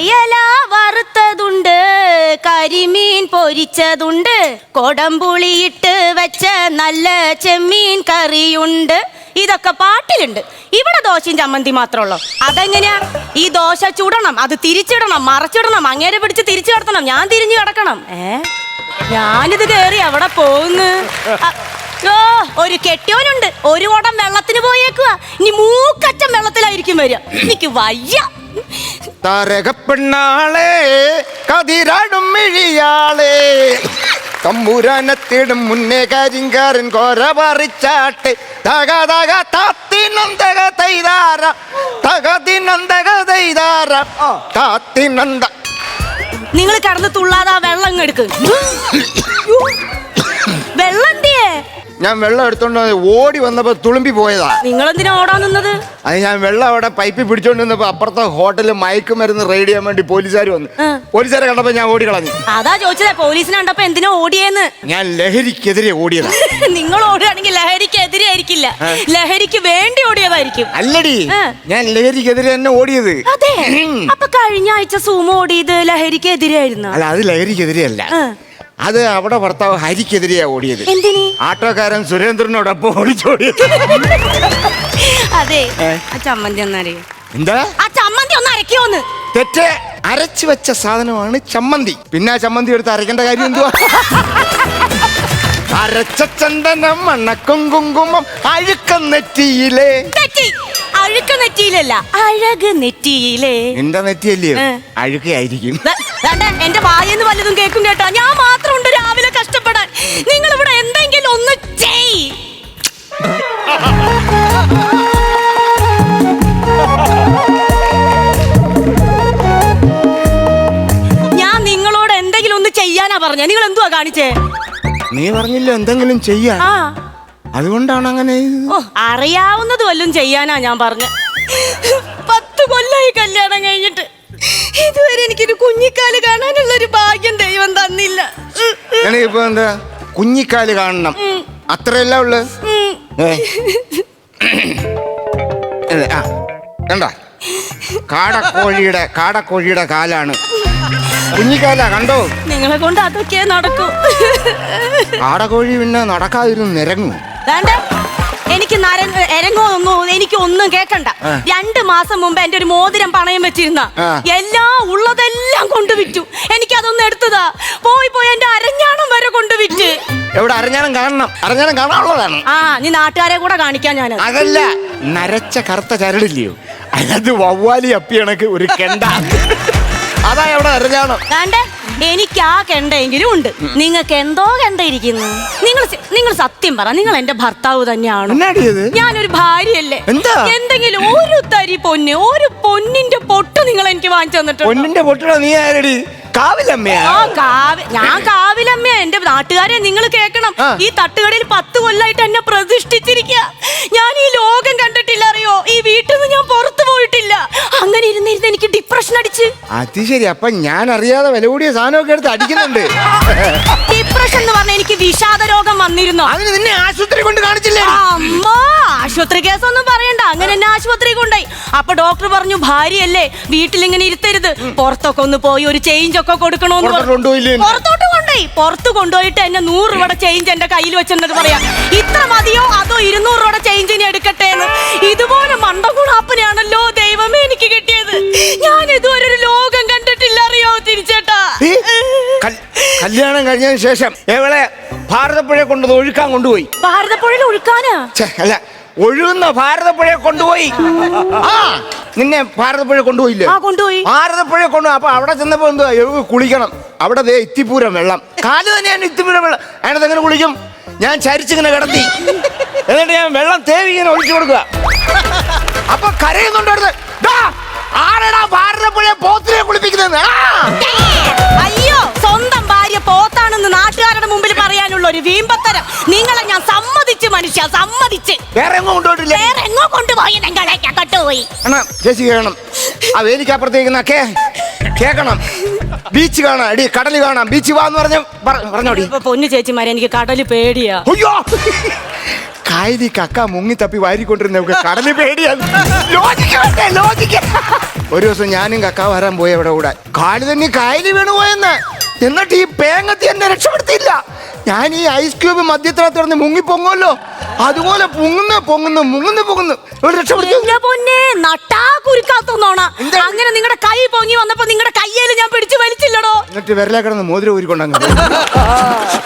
അയല വറുത്തതുണ്ട് കരിമീൻ പൊരിച്ചതുണ്ട് കൊടംപുളിയിട്ട് വെച്ച നല്ല ചെമ്മീൻ കറിയുണ്ട്. ഇതൊക്കെ പാട്ടിലുണ്ട്. ഇവിടെ ദോശയും ചമ്മന്തി മാത്രമുള്ളൂ അതെങ്ങനെയാ? ഈ ദോശ ചുടണം അത് തിരിച്ചിടണം മറച്ചിടണം അങ്ങേരെ പിടിച്ച് തിരിച്ചു കിടത്തണം. ഞാൻ തിരിഞ്ഞു കിടക്കണം. ഏ? ഞാനിത് കേറി അവിടെ പോകുന്നു? ഓ ഒരു കെട്ടിയോനുണ്ട്. ഒരു കുടം വെള്ളത്തിന് പോയേക്കുക ഇനി മൂക്കറ്റം വെള്ളത്തിലായിരിക്കും വരിക. എനിക്ക് വയ്യ. താരകപ്പെണ്ണാളെ കതിരാടും മിഴിയാളെ. തമ്പുരാനത്തിടും മുന്നേ കരിങ്കാരൻ കോര പറിച്ചാട്ടെ. തക തക താത്തിനന്തക തൈതാര. തകതിനന്തക തൈതാര. താത്തിനന്ത. നിങ്ങൾ കടന്ന് തുള്ളാതെ വെള്ളം എടുക്ക്. വെള്ളം ഞാൻ വെള്ളം എടുത്തോണ്ട് ഓടി വന്നപ്പോ തുളുമ്പി പോയതാ. നിങ്ങൾ എന്തിനാ ഓടാൻ നിന്നത്? അത് ഞാൻ വെള്ളം അവിടെ പൈപ്പിൽ പിടിച്ചോണ്ട് വന്നപ്പോ അപ്പുറത്തെ ഹോട്ടലിൽ മയക്കുമരുന്ന് റെയ്ഡ് ചെയ്യാൻ വേണ്ടി പോലീസുകാർ വന്നു. പോലീസുകാരെ കണ്ടപ്പോ ഞാൻ ഓടി കളഞ്ഞു. അതാ ചോദിച്ചത് പോലീസിനെ കണ്ടപ്പോ എന്തിനാ ഓടിയെന്ന്? ഞാൻ ലഹരിക്കെതിരെ ഓടിയതാ. നിങ്ങൾ ഓടുകയാണെങ്കിൽ ലഹരിക്ക് എതിരെ ആയിരിക്കില്ല. ലഹരിക്ക് വേണ്ടി ഓടിയതായിരിക്കും. അല്ലടി. ഞാൻ ലഹരിക്കെതിരെ തന്നെ ഓടിയത്. അതെ. അപ്പൊ കഴിഞ്ഞ ആഴ്ച സൂമോ ഓടിയത് ലഹരിക്ക് എതിരായിരുന്നു അല്ല അത് ലഹരിക്കെതിരെയല്ല ആ. അത് അവിടെ ഭർത്താവ് ഹരിക്കെതിരെയാ ഓടിയത്. ആട്ടോക്കാരൻ സുരേന്ദ്രനോടൊപ്പം ഓടിച്ചോടിയത് അതെ. ആ ചമ്മന്തി എന്താ? ആ ചമ്മന്തി ഒന്ന് അരക്കോന്ന് തെറ്റ്. അരച്ചു വെച്ച സാധനമാണ് ചമ്മന്തി. പിന്നെ ആ ചമ്മന്തി എടുത്ത് അരക്കേണ്ട കാര്യം എന്തുവാ? അരച്ച ചന്ദനം മണ്ണക്കും കുങ്കുമം അഴുക്കം നെറ്റിയിലേ നെറ്റി അഴുക്ക് നെറ്റിയിലല്ല അഴക് നെറ്റിയിലേ. നിന്റെ നെറ്റിയല്ലേ? അഴുക്കായിരിക്കും എന്റെ വായെന്ന് വല്ലതും കേൾക്കും കേട്ടോ. ഞാൻ മാത്രം ഉണ്ട് രാവിലെ കഷ്ടപ്പെടാൻ. നിങ്ങൾ ഇവിടെ എന്തെങ്കിലും ഒന്ന് ചെയ്. ഞാൻ നിങ്ങളോട് എന്തെങ്കിലും ഒന്ന് ചെയ്യാനാ പറഞ്ഞ നിങ്ങൾ എന്തുവാ കാണിച്ചേ? നീ പറഞ്ഞില്ല എന്തെങ്കിലും ചെയ്യാ അതുകൊണ്ടാണ് അങ്ങനെ ഓ അറിയാവുന്നത് വല്ലതും ചെയ്യാനാ ഞാൻ പറഞ്ഞു. പത്ത് കൊല്ലായി കല്യാണം കഴിഞ്ഞിട്ട്. ഇതുവരെ എനിക്കൊരു കുഞ്ഞിക്കാൽ കാണാനുള്ള ഒരു ഭാഗ്യം ദൈവം തന്നില്ല. ഉം, എന്താ? കുഞ്ഞിക്കാൽ കാണണം. അത്രയല്ല ഉള്ളു? ആ. കണ്ട? കാടക്കോഴിയുടെ കാടക്കോഴിയുടെ കാലാണ്. കുഞ്ഞിക്കാല കണ്ടോ? നിങ്ങളെ കൊണ്ട് അതൊക്കെ നടക്കൂ. കാടക്കോഴി പിന്നെ നടക്കാതിരുന്ന് നിരങ്ങും. വേണ്ട എനിക്ക് നരങ്ങ എരങ്ങോ ഒന്നും എനിക്ക് ഒന്നും കേക്കണ്ട. രണ്ട് മാസം മുമ്പ് എന്റെ ഒരു മോതിരം പണയം വെച്ചിരുന്ന എല്ലാ ഉള്ളതെല്ലാം കൊണ്ടുവിറ്റു എനിക്ക് അതൊന്നും എടുത്തതാ. പോയി പോയി എന്റെ അരഞ്ഞാണം വരെ കൊണ്ടുവിറ്റ് എവിടെ? അരഞ്ഞാണം കാണണം. അരഞ്ഞാണം കാണാനുള്ളതാണ്. ആ നീ നാട്ടുകാരെ കൂടെ കാണിക്കാൻ ഞാൻ അതല്ല നരച്ച കറുത്ത ചരടില്ലയോ? അതിനകത്ത് വവ്വാലി അപ്പി കണക്ക് ഒരു കെണ്ട. അതാ എവിടെ അരഞ്ഞാണം. വേണ്ട എനിക്ക് ആ കെണ്ടെങ്കിലും ഉണ്ട്. നിങ്ങൾക്ക് എന്തോ കെണ്ടയിരിക്കുന്നു നിങ്ങൾ നിങ്ങൾ സത്യം പറ നിങ്ങൾ എന്റെ ഭർത്താവ് തന്നെയാണ്? ഞാനൊരു ഭാര്യയല്ലേ. എന്താ? എന്തെങ്കിലും ഒരു തരി പൊന്ന് ഒരു പൊന്നിന്റെ പൊട്ട് നിങ്ങൾ എനിക്ക് വാങ്ങിച്ചു തന്നിട്ടുണ്ട്? പൊന്നിന്റെ നീ ആരടി? ഞാൻ കാവിലമ്മ എന്റെ നാട്ടുകാരെ നിങ്ങൾ കേൾക്കണം. ഈ തട്ടുകടയിൽ പത്ത് കൊല്ലായിട്ട് എന്നെ പ്രതിഷ്ഠിച്ചിരിക്കുക ഞാൻ ഈ ലോകം കണ്ടിട്ടില്ല അറിയോ? അങ്ങനെ ഇരുന്നിരുന്ന് എനിക്ക് ഡിപ്രഷൻ അടിച്ച്. അത് ശരി അപ്പൊ ഞാൻ അറിയാതെ വില കൂടിയ സാധനമൊക്കെ എടുത്ത് അടിക്കുന്നുണ്ട്. ഡിപ്രഷൻ എന്ന് പറഞ്ഞ എനിക്ക് വിഷാദ രോഗം വന്നിരുന്നു. അതിന് നിന്നെ ആശുപത്രി കൊണ്ട് കാണിച്ചില്ലേ? അമ്മ ആശുപത്രി കേസൊന്നും പറയണ്ട. അങ്ങനെ എന്നെ ആശുപത്രി കൊണ്ടായി അപ്പൊ ഡോക്ടർ പറഞ്ഞു ഭാര്യയല്ലേ വീട്ടിൽ ഇങ്ങനെ ഇരുത്തരുത്. പുറത്തൊക്കെ ഒന്ന് പോയി ഒരു ചേഞ്ച് ഒക്കെ കൊടുക്കണോന്ന് പുറത്തോട്ട് പറഞ്ഞു. കൊണ്ടുപോയില്ലേ? പുറത്തോട്ട് കൊണ്ടുപോയി. പുറത്ത് കൊണ്ടുപോയിട്ട് എന്നെ നൂറ് രൂപയുടെ ചേഞ്ച് എന്റെ കയ്യിൽ വെച്ചെന്നിട്ട് പറയാ. ഇത്ര മതിയോ? അതോ ഇരുന്നൂറ് രൂപയുടെ ഇനി എടുക്കട്ടെ എന്ന്? ഇതുപോലെ മണ്ടകുണാപ്പനെയാണല്ലോ ദൈവമേ എനിക്ക് കിട്ടിയത് കല്യാണം കഴിഞ്ഞതിന് ശേഷം എവളെ ഭാരതപ്പുഴയെ കൊണ്ടത് ഒഴുക്കാൻ കൊണ്ടുപോയി. ഭാരതപ്പുഴയിൽ ഒഴുക്കാനാ? ഛെ, അല്ല ഒഴുകുന്ന ഭാരതപ്പുഴയെ കൊണ്ടുപോയി. ആ നിന്നെ ഭാരതപ്പുഴ കൊണ്ടുപോയില്ലേ? ആ കൊണ്ടുപോയി. ഭാരതപ്പുഴ കൊണ്ടു അപ്പൊ അവിടെ ചെന്നപ്പോ എന്തുവാ? എഴുതി കുളിക്കണം. അവിടെ ദേ ഇത്തിപ്പൂരം വെള്ളം. കാൽ തന്നെയാണ് ഇത്തിപ്പൂരം വെള്ളം. അതിനകത്ത് എങ്ങനെ കുളിക്കും? ഞാൻ ചരിച്ചിങ്ങനെ കിടത്തി. എന്നിട്ട് ഞാൻ വെള്ളം തേവി ഇങ്ങനെ ഒഴിച്ചു കൊടുക്കുക. അപ്പൊ കരയുന്നുണ്ട് അടുത്ത് "ദാ, ആരെടാ ഭാരതപ്പുഴയെ പോത്തിനെ കുളിപ്പിക്കുന്നത് ആ! അയ്യോ ഒരു വീമ്പത്തരം. നിങ്ങളെ ഞാൻ സമ്മതിച്ച് മനുഷ്യ സമ്മതിച്ച്. വേറെ എങ്ങോ കൊണ്ടുപോയിട്ടില്ല. വേറെ എങ്ങോ കൊണ്ടുപോയി നിങ്ങളെ ഞാൻ കൊണ്ടുപോയി അണ്ണാ ചേച്ചി കേൾക്കണം. ആ വേലിക്കപ്പുറത്തേക്ക് കേ കേക്കണം ബീച്ച് കാണാം എടി കടൽ കാണാം. ബീച്ച് വാന്ന് പറഞ്ഞ പറഞ്ഞോടി. ഇപ്പോ പൊന്നു ചേച്ചിമാരെ എനിക്ക് കടൽ പേടിയാ. അയ്യോ! കായലി കക്ക മുങ്ങി തപ്പി വാരിക്കൊണ്ടിരുന്ന കടൽ പേടിയാണ് ഒരു ദിവസം ഞാനും കക്ക വരാൻ പോയി അവിടെ കൂടെ. കാൽ തന്നെ കായലി വീണു പോയെന്ന്. എന്നിട്ട് ഈ പേങ്ങത്തി എന്നെ രക്ഷപ്പെടുത്തിയില്ല. ഞാൻ ഈ ഐസ് ക്യൂബ് മധ്യത്തിനകത്ത് തുറന്ന് മുങ്ങി പൊങ്ങുമല്ലോ അതുപോലെ പൊങ്ങുന്നു പൊങ്ങുന്നു മുങ്ങുന്നു പൊങ്ങുന്നു. ഇവിടെ രക്ഷപ്പെടുത്തി പൊന്നെ നട്ടാ കുരുക്കാത്തോണ? അങ്ങനെ നിങ്ങളുടെ കൈ പൊങ്ങി വന്നപ്പോ നിങ്ങളുടെ കയ്യിൽ ഞാൻ പിടിച്ചു വലിച്ചില്ലടോ. എന്നിട്ട് വിരലെ കിടന്ന് മോതിരം ഊരിക്കൊണ്ടങ്ങ്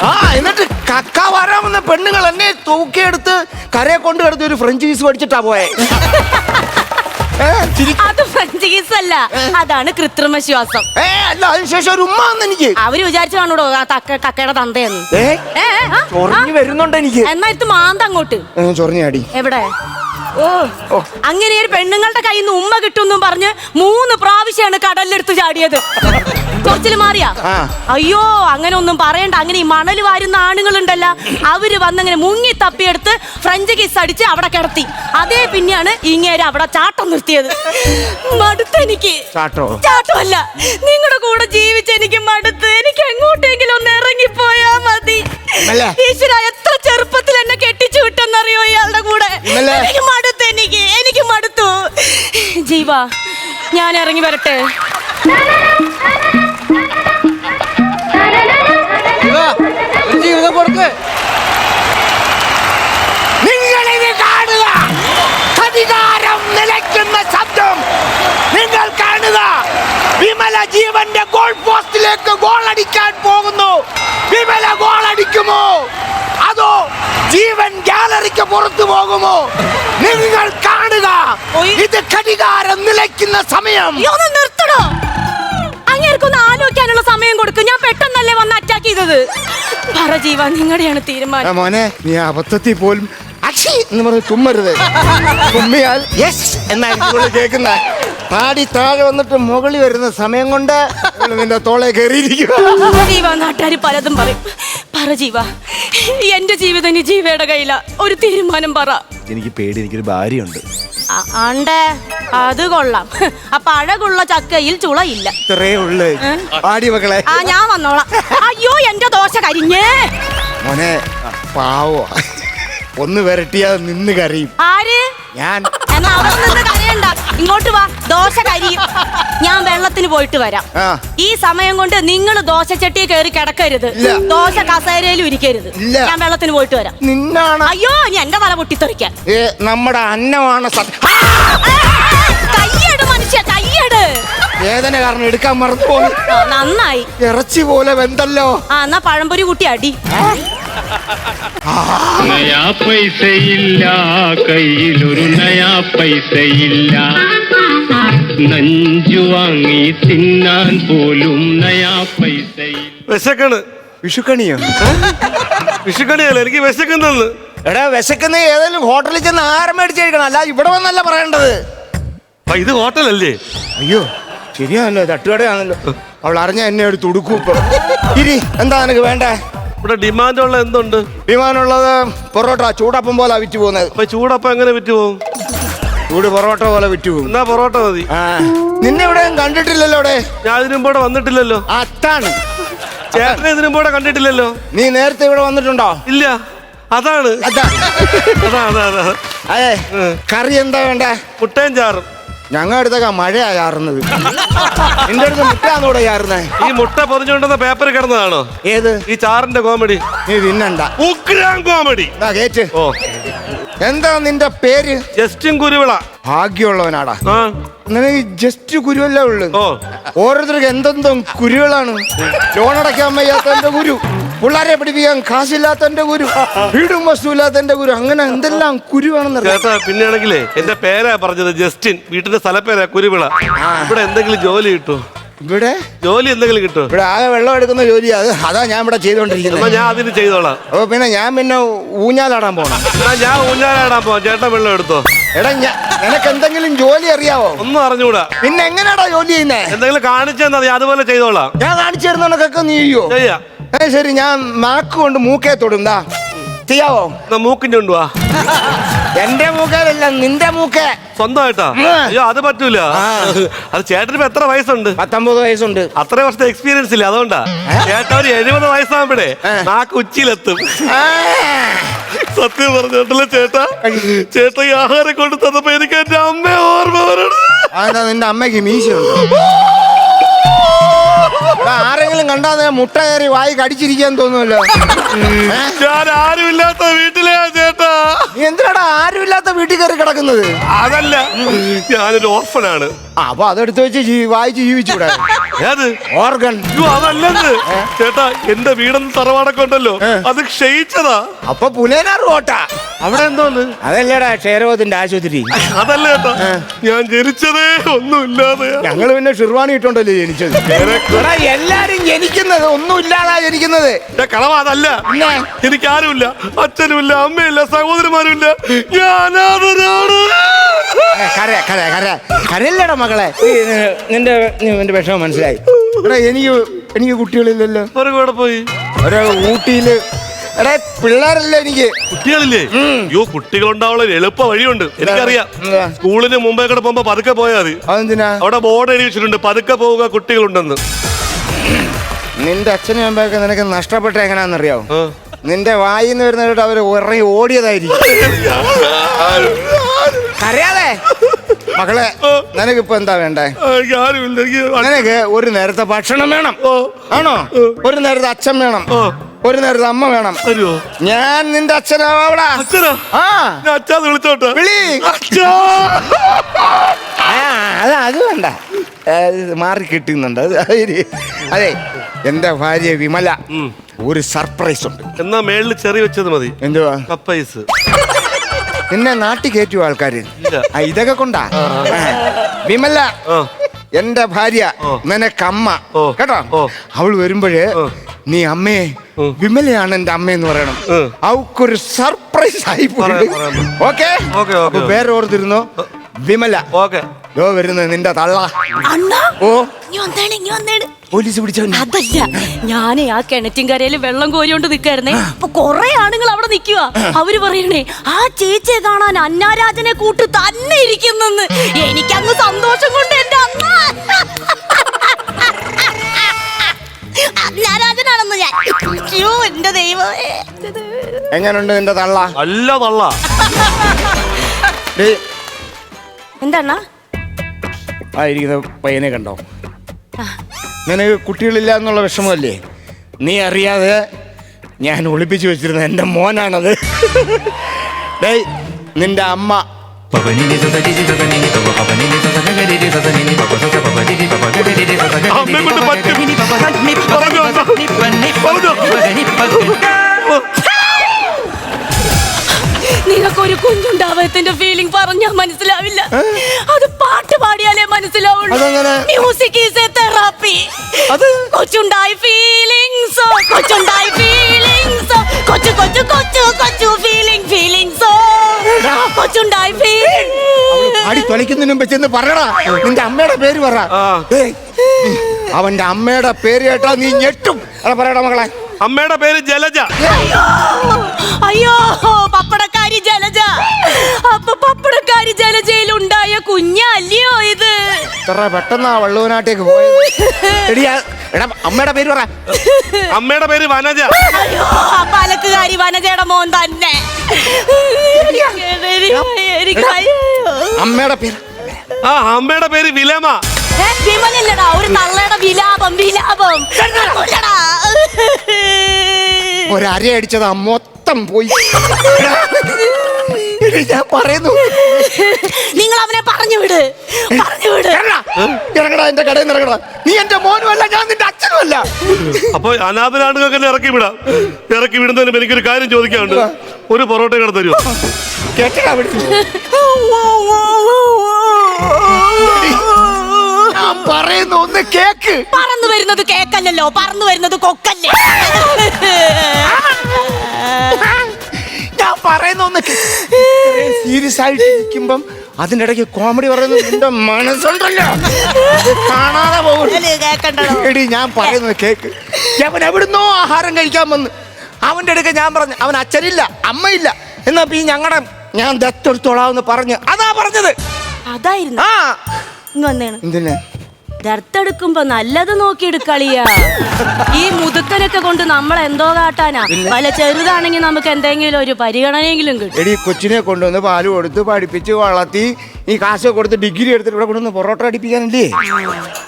ആ എന്നിട്ട് കക്ക വരാമെന്ന പെണ്ണുങ്ങൾ എന്നെ തൂക്കിയെടുത്ത് കരയെ കൊണ്ടു കിടത്തി ഒരു ഫ്രഞ്ച് ഫീസ് പഠിച്ചിട്ടാ പോയെ. അത് ഫ്രഞ്ച് അല്ല അതാണ് കൃത്രിമ ശ്വാസം. അല്ല അതിനുശേഷം ഒരു ഉമ്മ എനിക്ക്. അവർ വിചാരിച്ചു കാണൂടോ ആ കക്കയുടെ തന്തയെന്ന്. ചൊറിഞ്ഞു വരുന്നുണ്ട് എനിക്ക്. എന്നാ എടുത്ത് മാന്ത അങ്ങോട്ട്. ചൊറിഞ്ഞാടി എവിടെ? അങ്ങനെ ഒരു പെണ്ണുങ്ങളുടെ കയ്യിൽ നിന്ന് ഉമ്മ കിട്ടുമെന്നും പറഞ്ഞ് മൂന്ന് പ്രാവശ്യമാണ് കടലിലെടുത്ത് ചാടിയത്. കുറച്ചിൽ മാറിയാ? അയ്യോ അങ്ങനെ ഒന്നും പറയണ്ട. അങ്ങനെ ഈ മണൽ വാരുന്ന ആണുങ്ങളുണ്ടല്ല. അവർ വന്നങ്ങനെ മുങ്ങി തപ്പിയെടുത്ത് ഫ്രഞ്ച് കിസ് അടിച്ച് അവിടെ കിടത്തി. അതേ പിന്നെയാണ് ഇങ്ങേര് അവിടെ ചാട്ടം നിർത്തിയത്. മടുത്തെനിക്ക് എനിക്ക്. ചാട്ടമല്ല. നിങ്ങളുടെ കൂടെ ജീവിച്ച് എനിക്ക് മടുത്ത്. എനിക്ക് എങ്ങോട്ടെങ്കിലും ഒന്ന് ഇറങ്ങി പോയാ മതി ഈശ്വര എത്ര ചെറുപ്പത്തിൽ എന്നെ കെട്ടിച്ചു വിട്ടെന്നറിയോ ഇയാളുടെ കൂടെ? എനിക്ക് മടുത്ത് എനിക്ക് എനിക്ക് മടുത്തു. ജീവ ഞാൻ ഇറങ്ങി വരട്ടെ. കൊടുക്ക് നിങ്ങളിത് കാണുക. അധികാരം നിലയ്ക്കുന്ന ശബ്ദം നിങ്ങൾ കാണുക. വിമല ജീവന്റെ ഗോൾ പോസ്റ്റിലേക്ക് ഗോൾ അടിക്കാൻ പോകുന്നു. വിമല ഗോൾ അടിക്കുമോ? ജീവൻ ഗാലറിക്ക് പുറത്തു പോകുമോ? നിങ്ങൾ കാണുക. ഇത് ഘടികാരം നിലയ്ക്കുന്ന സമയം. ഒന്ന് നിർത്തണോ? അങ്ങേർക്കൊന്ന് ആലോചിക്കാനുള്ള സമയം കൊടുക്കും. ഞാൻ പെട്ടെന്നല്ലേ വന്ന് അറ്റാക്ക് ചെയ്തത്. പറ ജീവ നിങ്ങളുടെയാണ് തീരുമാനം. മോനെ നീ അബദ്ധത്തിൽ പോലും അക്ഷി എന്ന് പറഞ്ഞ് തുമ്മരുത്. തുമ്മിയാൽ യെസ് എന്നായിരിക്കും കേൾക്കുന്ന. പാടി താഴെ വന്നിട്ട് മുകളിൽ വരുന്ന സമയം കൊണ്ട് നിന്റെ തോളെ കയറിയിരിക്കും ജീവ നാട്ടുകാർ പലതും പറയും. പറ ജീവ എന്റെ ജീവിതം ഇനി ജീവയുടെ കയ്യില. ഒരു തീരുമാനം പറ. എനിക്ക് പേടി എനിക്കൊരു ഭാര്യയുണ്ട്. ആണ്ടേ? അത് കൊള്ളാം. അപ്പൊ അഴകുള്ള ചക്കയിൽ ചുളയില്ല ഇത്രേ ഉള്ളു. ആടി മക്കളെ. ആ ഞാൻ വന്നോളാം. അയ്യോ എന്റെ ദോശ കരിഞ്ഞേ. മോനെ പാവോ? ഒന്ന് വരട്ടിയാ നിന്ന് കരയും. ആര്? ഞാൻ. എന്നാ അവിടെ നിന്ന് കരയണ്ട. ഇങ്ങോട്ട് വാ ദോശ കരിയും. ഞാൻ വെള്ളത്തിന് പോയിട്ട് വരാം. ആ. ഈ സമയം കൊണ്ട് നിങ്ങൾ ദോശ ചട്ടിയെ കയറി കിടക്കരുത്. ഇല്ല. ദോശ കസേരയിലും ഇരിക്കരുത്. ഇല്ല. ഞാൻ വെള്ളത്തിന് പോയിട്ട് വരാം. നിന്നാണ്. അയ്യോ ഇനി എന്റെ തല പൊട്ടിത്തെറിക്കാൻ. ഏ, നമ്മുടെ അന്നമാണ് സത്യം ആ, ആ, ആ, കയ്യെട് മനുഷ്യ കയ്യെട്. വേദന കാരണം എടുക്കാൻ മറന്നുപോയി. ആ, നന്നായി. ഇറച്ചി പോലെ വെന്തല്ലോ. ആ എന്നാ പഴംപൊരി കൂട്ടി അടി. നയാ പൈസയില്ല കയ്യിലൊരു നയാ പൈസയില്ല. നഞ്ചു വാങ്ങി തിന്നാൻ പോലും നയാ പൈസയില്ല. വിശക്കണ്. വിഷുക്കണിയോ. വിഷുക്കണിയല്ല എനിക്ക് വിശക്കുന്നെന്ന് എടാ വിശക്കുന്ന ഏതെങ്കിലും ഹോട്ടലിൽ ചെന്ന് ആഹാരം മേടിച്ച് കഴിക്കണം അല്ല ഇവിടെ വന്നല്ല പറയേണ്ടത്. അപ്പൊ ഇത് ഹോട്ടലല്ലേ? അയ്യോ ശരിയാണല്ലോ. തട്ടുകടയാണല്ലോ അവൾ അറിഞ്ഞ എന്നെ ഒരു തുടുക്കും ഇപ്പൊ ഇരി എന്താ നിനക്ക് വേണ്ടേ? ഇവിടെ ഡിമാൻഡ് ഉള്ള എന്തുണ്ട്? വിമാനമുള്ളത് പൊറോട്ട ചൂടപ്പം പോലെ വിറ്റ് പോകുന്നത്. അപ്പൊ ചൂടപ്പം എങ്ങനെ വിറ്റ് പോകും? ചൂട് പൊറോട്ട പോലെ വിറ്റ് പോകും. എന്നാ പൊറോട്ട മതി. ആ. നിന്നെ ഇവിടെ കണ്ടിട്ടില്ലല്ലോ ഇവിടെ ഞാൻ ഇതിനും കൂടെ വന്നിട്ടില്ലല്ലോ. അത്താണ് ചേട്ടൻ ഇതിനും കൂടെ കണ്ടിട്ടില്ലല്ലോ. നീ നേരത്തെ ഇവിടെ വന്നിട്ടുണ്ടോ? ഇല്ല. അതാണ്. അതാ അതാ അതാ അതാ. അതെ കറി എന്താ വേണ്ട? മുട്ടയും ചാറും. ഞങ്ങളുടെ അടുത്തൊക്കെ മഴയാ ചാറുന്നത്. എന്റെ അടുത്ത് മുട്ടാന്നൂടെ ചാറുന്നേ. ഈ മുട്ട പൊതിഞ്ഞോണ്ടെന്ന പേപ്പർ കിടന്നതാണോ? ഏത്? ഈ ചാറിന്റെ കോമഡി. നീ തിന്നണ്ട. ഉഗ്രാം കോമഡി. കേറ്റ്. ഓ. എന്താ നിന്റെ പേര്? ജസ്റ്റിൻ കുരുവിള. ഭാഗ്യമുള്ളവനാടാ. നിനക്ക് ജസ്റ്റ് കുരുവല്ലേ ഉള്ളു? ഓരോരുത്തർക്ക് എന്തെന്തും കുരുവിളാണ്. ലോൺ അടയ്ക്കാൻ വയ്യാത്തന്റെ കുരു. പിള്ളേരെ പഠിപ്പിക്കാൻ കാശില്ലാത്തന്റെ ഗുരു വീടും വസ്തുവില്ലാത്തന്റെ ഗുരു അങ്ങനെ എന്തെല്ലാം കുരുവാണെന്ന് ചേട്ടാ പിന്നെയാണെങ്കിലേ എന്റെ പേരാ പറഞ്ഞത് ജസ്റ്റിൻ വീട്ടിന്റെ സ്ഥലപ്പേരാ കുരുവിള. ഇവിടെ എന്തെങ്കിലും ജോലി കിട്ടുമോ ഇവിടെ? ജോലി എന്തെങ്കിലും കിട്ടുമോ ഇവിടെ ആകെ വെള്ളം എടുക്കുന്ന ജോലി അത് അതാ ഞാൻ ഇവിടെ ചെയ്തോണ്ടിരിക്കുന്നത് ഞാൻ അതിന് ചെയ്തോളാം. അപ്പൊ പിന്നെ ഞാൻ പിന്നെ ഊഞ്ഞാലാടാൻ പോണം. എന്നാ ഞാൻ ഊഞ്ഞാലാടാൻ പോവാം. ചേട്ടൻ വെള്ളം എടുത്തോ? എടാ ഞാൻ നിനക്ക് എന്തെങ്കിലും ജോലി അറിയാവോ? ഒന്നും അറിഞ്ഞൂടാ. പിന്നെ എങ്ങനെയാടാ ജോലി ചെയ്യുന്നേ? എന്തെങ്കിലും കാണിച്ചെന്നാ ഞാൻ അതുപോലെ ചെയ്തോളാം. ഞാൻ കാണിച്ചു തരുന്നതൊക്കെ നീ ചെയ്യോ? ചെയ്യാ. ഏ ശരി ഞാൻ നാക്ക് കൊണ്ട് മൂക്കേ തൊടും ചെയ്യാവോ എന്നാ മൂക്കിന്റെ കൊണ്ടുവാ. എന്റെ മൂക്കേലല്ല നിന്റെ മൂക്കേ. സ്വന്തമായിട്ടാ. അയ്യോ അത് പറ്റൂല. അത് ചേട്ടന് ഇപ്പൊ എത്ര വയസ്സുണ്ട്? പത്തൊമ്പത് വയസ്സുണ്ട്. അത്ര വർഷത്തെ എക്സ്പീരിയൻസ് ഇല്ല അതുകൊണ്ടാ. ചേട്ടൻ ഒരു എഴുപത് വയസ്സാകുമ്പോഴേ. നാക്ക് ഉച്ചയിലെത്തും. സത്യം പറഞ്ഞിട്ടില്ല ചേട്ടാ? ചേട്ടൻ ഈ ആഹാരം കൊണ്ട് തന്നപ്പോ എനിക്ക് എന്റെ അമ്മ ഓർമ്മ വരണം. അതെന്താ നിന്റെ അമ്മയ്ക്ക് മീശ എടാ, ആരെങ്കിലും കണ്ടാ മുട്ട കയറി വായി കടിച്ചിരിക്കാൻ തോന്നുമല്ലോ. ഞാൻ ഞാൻ ആരുമില്ലാത്ത വീട്ടിലെയാ ചേട്ടാ. നീ എന്തിനാടാ ആരുമില്ലാത്ത വീട്ടിൽ കയറി കിടക്കുന്നത്? അതല്ല ഞാനൊരു ഓർഫനാണ്. ആ, അപ്പൊ അതെടുത്ത് വെച്ച് ജീ- വായിച്ച് ജീവിച്ചൂടെ ഏത്? ഓർഗൻ. അയ്യോ അതല്ലെന്ന്. ചേട്ടാ എന്റെ വീടെന്ന് തറവാടൊക്കെ ഉണ്ടല്ലോ. ഏ. അത് ക്ഷയിച്ചതാ. അപ്പൊ പുലേനാർ കോട്ടാ. അവിടെ എന്തോന്ന്? അതല്ലേടാ ക്ഷേരവത്തിന്റെ ആശുപത്രി. അതല്ല ചേട്ടാ. ഞാൻ ജനിച്ചതേ ഒന്നുമില്ലാതെ. ഞങ്ങൾ പിന്നെ ഷിർവാണി ഇട്ടുണ്ടല്ലോ ജനിച്ചത്? എടാ, എല്ലാരും ജനിക്കുന്നത് ഒന്നും ഇല്ലാതാ ജനിക്കുന്നത് കളവ അതല്ല. പിന്നെ? എനിക്ക് ആരുമില്ല അച്ഛനുമില്ല അമ്മയില്ല സഹോദരന്മാരുമില്ല ഞാനാണ് അനാഥനാണ് ഏ, കര കര കര കരയല്ലേടാ മകളെ? നിന്റെ നിന്റെ വിഷമം മനസ്സിലായി. എടാ എനിക്ക് എനിക്ക് കുട്ടികളില്ലല്ലോ. ഒരു കൂടെ പോയി? ഒരു ഊട്ടിയിൽ. എടാ പിള്ളേരല്ല എനിക്ക്. കുട്ടികളില്ലേ? അയ്യോ കുട്ടികളുണ്ടാവുള്ള എളുപ്പ വഴിയുണ്ട്. എനിക്കറിയാം. സ്കൂളിന് മുമ്പേ കൂടെ പോകുമ്പോ പതുക്കെ പോയാൽ മതി. അതെന്തിനാ? അവിടെ ബോർഡ് എഴുതി വെച്ചിട്ടുണ്ട് പതുക്കെ പോവുക കുട്ടികളുണ്ടെന്ന്. നിന്റെ അച്ഛനും അമ്മയൊക്കെ നിനക്ക് നഷ്ടപ്പെട്ട എങ്ങനെയാണെന്നറിയാവോ നിന്റെ വായിന്ന് വരുന്നവരോട് അവർ ഉറങ്ങി ഓടിയതായിരിക്കും. കരയാതെ. മകളെ നിനക്കിപ്പോ എന്താ വേണ്ടേ? നിനക്ക് ഒരു നേരത്തെ ഭക്ഷണം വേണം. ആണോ? ഒരു നേരത്തെ അച്ഛൻ വേണം. ഒരു നേരത്തെ അമ്മ വേണം. ഞാൻ നിന്റെ അച്ഛനാവടാ വിളിച്ചോട്ടെ? വിളി. അത് അത് വേണ്ട. മാറി കിട്ടുന്നുണ്ട്. അതെ എന്റെ ഭാര്യ വിമല. ഒരു സർപ്രൈസ് ഉണ്ട് എന്നാ മേളിൽ ചെറിയ വെച്ചത് മതി എന്തുവാ കപ്പൈസ് നിന്നെ നാട്ടി കയറ്റു ആൾക്കാര് ഇല്ല. ആ, ഇതൊക്കെ കൊണ്ടാ ആ. വിമല ആ എന്റെ ഭാര്യ. നിനക്കമ്മ ഓ. കേട്ടോ ഓ. അവൾ വരുമ്പോഴേ നീ അമ്മയെ. വിമലയാണ് എന്റെ അമ്മയെന്ന് പറയണം. അവക്കൊരു സർപ്രൈസ് ആയി പറയാം, പറയാം. Okay okay, okay. Vimala okay law വരുന്നത് നിന്റെ തള്ള. അണ്ണാ ഓ. ഇനി വന്നേണ് ഇനി വന്നേണ്. പോലീസ് പിടിച്ചോ അതല്ല ഞാനേ ആ കിണറ്റിൻകരയിൽ വെള്ളം കോരിയോണ്ട് നിക്കായിരുന്നേ. അപ്പൊ കൊറേ ആണുങ്ങൾ അവിടെ നിക്കുക അവർ പറയണേ ആ ചേച്ചിയെ കാണാൻ അന്നാരാജനെ കൂട്ട് തന്നെ ഇരിക്കുന്നെന്ന്. എനിക്കങ്ങ് സന്തോഷം കൊണ്ട് എന്റെ അമ്മ. അന്നാരാജനാണെന്ന് ഞാൻ. അയ്യോ എന്റെ ദൈവമേ. എങ്ങനുണ്ട് നിന്റെ തള്ള? അല്ല തള്ള. ഡേയ്, എന്താ ആ പയ്യനെ കണ്ടോ നിനക്ക് കുട്ടികളില്ല എന്നുള്ള വിഷമമല്ലേ നീ അറിയാതെ ഞാൻ ഒളിപ്പിച്ചു വെച്ചിരുന്ന എന്റെ മോനാണത് ഡേയ് നിന്റെ അമ്മ കൊണ്ട് പറ്റും നിനക്കൊരു കുഞ്ഞുണ്ടാവത്തിന്റെ ഫീലിംഗ് പറഞ്ഞാ മനസ്സിലാവില്ല. അത് പാട്ട് പാടിയാലേ മനസ്സിലാവുള്ളൂ. അതെങ്ങനെ? മ്യൂസിക് ഈസ് എ തെറാപ്പി കൊച്ചുണ്ടായി കൊച്ചുണ്ടായി ഫീലിംഗ്സ് കൊച്ചു കൊച്ചു കൊച്ചു കൊച്ചു ഫീലിംഗ് ഫീലിങ്സ് കൊച്ചുണ്ടായി അടി തൊലയ്ക്കുന്നതിന് മുമ്പ് ചെന്ന് പറയടാ. നിന്റെ അമ്മയുടെ പേര് പറ. ആ. അവന്റെ അമ്മയുടെ പേര് കേട്ടാ നീ ഞെട്ടും. അതാ പറയടാ മകളെ. അമ്മയുടെ പേര് ജലജ. അയ്യോ അയ്യോ പപ്പടക്കാരി ജലജ. അപ്പൊ പപ്പടക്കാരി ജലജയിൽ ഉണ്ടായ കുഞ്ഞല്ലയോ ഇത്? ഇത്ര പെട്ടെന്നാ വള്ളുവനാട്ടേക്ക് പോയത്? എടി, ആ- എടാ അമ്മയുടെ പേര് പറ. അമ്മയുടെ പേര് വനജ. അയ്യോ അലക്കുകാരി വനജയുടെ മോൻ തന്നെ. എനിക്ക് അയ്യോ. അമ്മയുടെ പേര്. ആ അമ്മയുടെ പേര് വിലമ. ഏ, വിമലല്ലടാ ഒരു തള്ളയുടെ വിലാപം വിലാപം. കൊല്ലടാ. ഒരര അടിച്ചതാ മൊത്തം പോയി. എടി, ഞാൻ പറയുന്നു. നിങ്ങൾ അവനെ പറഞ്ഞു വിട്. പറഞ്ഞു വിട്. ഇറങ്ങടാ. ഇറങ്ങടാ എന്റെ കടയിൽ നിന്ന് ഇറങ്ങടാ. നീ എന്റെ മോനുമല്ല ഞാൻ നിന്റെ അച്ഛനുമല്ല. അപ്പൊ അനാഥനാടുകൾക്ക് തന്നെ ഇറക്കി വിടാം. ഇറക്കി വിടുന്നതിന് എനിക്കൊരു കാര്യം ചോദിക്കാനുണ്ട്. ഒരു പൊറോട്ട കട തരുമോ? കേട്ടാ ഞാൻ പറയുന്നു ഒന്ന് കേക്ക്. പറന്നു വരുന്നത് കേക്കല്ലല്ലോ. പറന്നു വരുന്നത് കൊക്കല്ലേ. സീരിയസ് ആയിട്ട് ഇരിക്കുമ്പം അതിനിടയ്ക്ക് ഇടയ്ക്ക് കോമഡി പറയുന്നത് നിന്റെ മനസ്സുണ്ടല്ലോ. കാണാതെ പോകും. എടി ഞാൻ പറയുന്നത് കേക്ക്. അവൻ എവിടുന്നോ ആഹാരം കഴിക്കാൻ വന്ന്. അവന്റെ അടുക്ക ഞാൻ പറഞ്ഞു അവൻ അച്ഛനില്ല അമ്മയില്ല. എന്നാ ഈ ഞങ്ങളുടെ ഞാൻ ദത്തെടുത്തോളാന്ന് പറഞ്ഞ്. അതാ പറഞ്ഞത്. അതായിരുന്നു. ആ. എന്തിനാ? ദർത്തെടുക്കുമ്പോ നല്ലത് നോക്കി എടുക്കളിയാ ഈ മുതുക്കനൊക്കെ കൊണ്ട് നമ്മൾ എന്തോ കാട്ടാനാ. വല്ല ചെറുതാണെങ്കിൽ നമുക്ക് എന്തെങ്കിലും ഒരു പരിഗണനയെങ്കിലും കിട്ടും. എടി കൊച്ചിനെ കൊണ്ടുവന്ന് പാൽ കൊടുത്ത് പഠിപ്പിച്ച് വളർത്തി ഈ കാശ് കൊടുത്ത് ഡിഗ്രി എടുത്തിട്ട് ഇവിടെ കൊണ്ടുവന്ന് പൊറോട്ട അടിപ്പിക്കാനല്ലേ?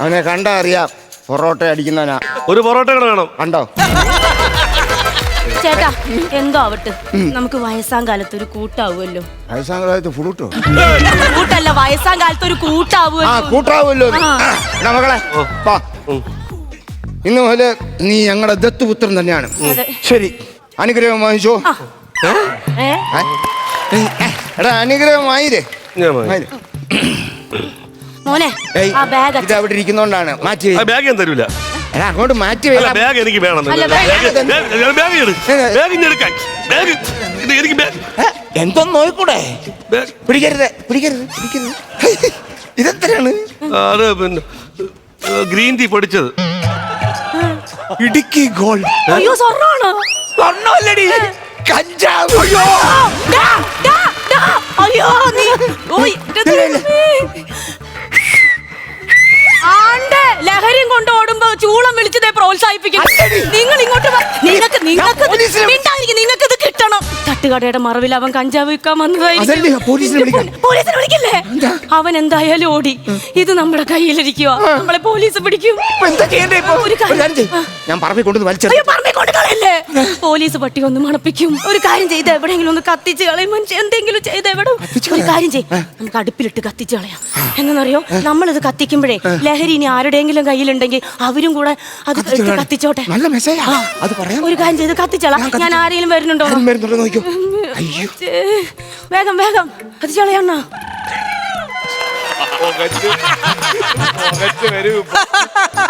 അവനെ കണ്ടാ അറിയാം പൊറോട്ട അടിക്കുന്നവനാ. ഒരു പൊറോട്ട കൂടെ വേണം. കണ്ടോ? ചേട്ടാ എന്തോ ആവട്ടെ. നമുക്ക് വയസ്സാം കാലത്ത് ഒരു കൂട്ടാവുമല്ലോ. വയസ്സാം കാലത്ത് ഫ്ലൂട്ടോ കൂട്ടല്ല വയസ്സാം കാലത്ത് ഒരു ആ കൂട്ടാവുമല്ലോ. കൂട്ടാവുമല്ലോ നമ്മളെ പാ മകളെ ഇന്ന് മുതൽ നീ ഞങ്ങളുടെ ദത്തുപുത്രൻ തന്നെയാണ്. ശരി. അനുഗ്രഹം വാങ്ങിച്ചോ. എടാ അനുഗ്രഹം വാങ്ങിരേ മോനെ ആ ബാഗ് ഇത് അവിടെ ഇരിക്കുന്നോണ്ടാണ്. മാറ്റി ആ ബാഗ് ഞാൻ തരൂല. എടാ അങ്ങോട്ട് മാറ്റി അല്ല. ബാഗ് എനിക്ക് വേണം. അല്ല, ബാഗ് ബാഗ് ബാഗ് ബാഗ് എടു ബാഗ് ഇങ്ങ് എടുക്കാൻ. ബാഗ് ഇത് എനിക്ക് ബാഗ് ഏ, എന്തോന്ന് നോക്കൂടെ? ബാഗ് പിടിക്കരുത് പിടിക്കരുത് പിടിക്കരുത്. ഇതെത്രയാണ്? ആ, അത് പിന്നെ ഗ്രീൻ ടീ പൊടിച്ചത്. ഇടുക്കി ഗോൾഡ്. അയ്യോ സ്വർണാണോ സ്വർണമല്ലടി. കഞ്ചാവ്. അയ്യോ ഡാ, ഡാ, ഡാ. അയ്യോ നീ ഓയ്, ദൈവമേ. ആണ്ട് ലഹരിയും കൊണ്ട് ഓടുമ്പോ ചൂളം വിളിച്ചതേ പ്രോത്സാഹിപ്പിക്കും നിങ്ങൾ ഇങ്ങോട്ട്. നിങ്ങൾക്ക് നിങ്ങൾക്ക് നിങ്ങൾക്ക് കിട്ടണം മറവിൽ അവൻ കഞ്ചാവ് വിൽക്കാൻ വന്നതായിരിക്കും. പോലീസിനെ വിളിക്കില്ലേ? അവൻ എന്തായാലും ഓടി. ഇത് നമ്മുടെ കയ്യിലിരിക്കുക നമ്മളെ പോലീസ് പിടിക്കും. ഞാൻ പോലീസ് പട്ടി ഒന്ന് മണപ്പിക്കും. ഒരു കാര്യം ചെയ്ത് എവിടെയെങ്കിലും ഒന്ന് കത്തിച്ച് കളയും. മനുഷ്യ എന്തെങ്കിലും ചെയ്ത് എവിടെ. ഒരു കാര്യം ചെയ്യും. നമുക്ക് അടുപ്പിലിട്ട് കത്തിച്ച് കളയാം. എന്നറിയോ? നമ്മളിത് കത്തിക്കുമ്പോഴേ ലഹരി ഇനി ആരുടെയെങ്കിലും കയ്യിലുണ്ടെങ്കിൽ അവരും കൂടെ അത് കത്തിച്ച് കത്തിച്ചോട്ടെ. ഒരു കാര്യം ചെയ്ത് കത്തിച്ചോളാം. ഞാൻ ആരെങ്കിലും വരുന്നുണ്ടോ? നോക്കിയോ വേഗം വേഗം കത്തിച്ചോളയണ്ണ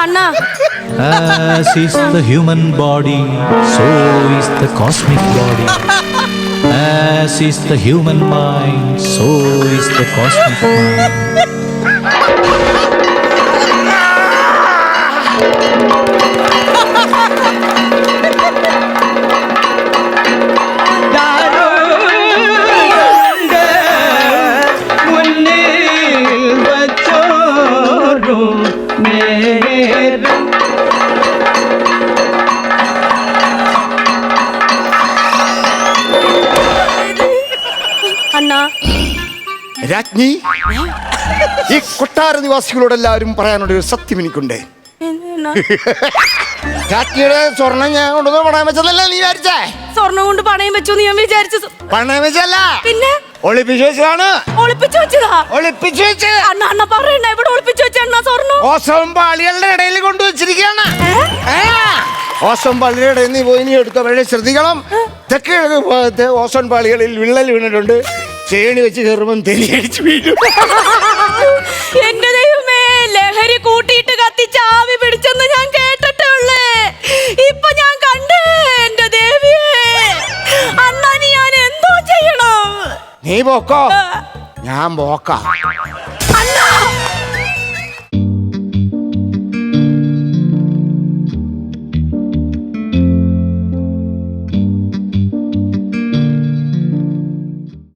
അണ്ണാ As is the human body, so is the cosmic body. As is the human mind, so is the cosmic mind. രാജ്ഞി ഈ കൊട്ടാര നിവാസികളോടെല്ലാവരും പറയാനുള്ള ഒരു സത്യം എനിക്കുണ്ട്? രാജ്ഞിയുടെ സ്വർണം ഞാൻ കൊണ്ടുവന്ന് പണയം വെച്ചതല്ല നീ വിചാരിച്ചേ? സ്വർണം കൊണ്ട് പണയം വെച്ചു നീ ഞാൻ വിചാരിച്ചു. പണയം വെച്ചല്ല പിന്നെ? ഒളിപ്പിച്ചു വെച്ചതാണ് ഒളിപ്പിച്ചു വെച്ചതാ? ഒളിപ്പിച്ചു വെച്ച് അണ്ണ അണ്ണ പറയണ്ട എവിടെ ഒളിപ്പിച്ചു വെച്ച അണ്ണ സ്വർണം? ഓസം പാളികളുടെ ഇടയിൽ കൊണ്ടുവച്ചിരിക്കുകയാണ് ഏ? ഓസോൺ പാളിയുടെ ഇടയിൽ നീ പോയി നീ എടുത്ത വഴി ശ്രദ്ധിക്കണം തെക്കേ ഭാഗത്ത് ഓസോൺ പാളികളിൽ വിള്ളൽ വീണിട്ടുണ്ട്. ചേണി വെച്ച് കയറുമ്പം തെലി അടിച്ച് വീഴും. എന്റെ ദൈവമേ ലഹരി കൂട്ടിയിട്ട് കത്തിച്ച് ആവി പിടിച്ചെന്ന് ഞാൻ കേട്ടിട്ടേ നീ പോക്കോ. ഞാൻ പോക്കാം.